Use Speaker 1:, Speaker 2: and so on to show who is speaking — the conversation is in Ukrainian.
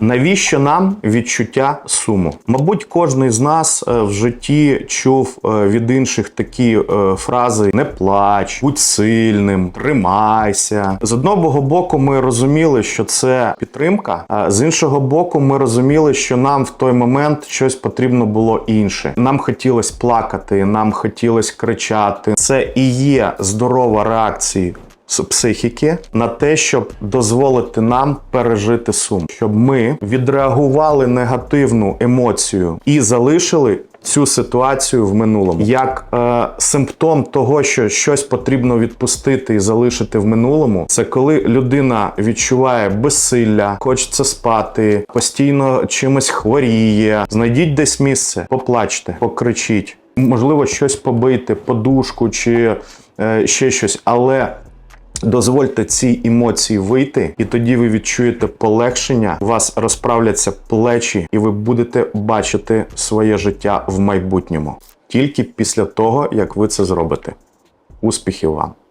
Speaker 1: Навіщо нам відчуття суму? Мабуть, кожен з нас е, в житті чув е, від інших такі е, фрази: не плач, будь сильним, тримайся. З одного боку, ми розуміли, що це підтримка, а з іншого боку, ми розуміли, що нам в той момент щось потрібно було інше. Нам хотілося плакати, нам хотілося кричати. Це і є здорова реакція психіки на те, щоб дозволити нам пережити сум, щоб ми відреагували негативну емоцію і залишили. Цю ситуацію в минулому як е, симптом того, що щось потрібно відпустити і залишити в минулому, це коли людина відчуває безсилля, хочеться спати, постійно чимось хворіє. Знайдіть десь місце, поплачте, покричіть, можливо, щось побийте, подушку чи е, ще щось, але Дозвольте цій емоції вийти, і тоді ви відчуєте полегшення, у вас розправляться плечі, і ви будете бачити своє життя в майбутньому тільки після того, як ви це зробите. Успіхів вам!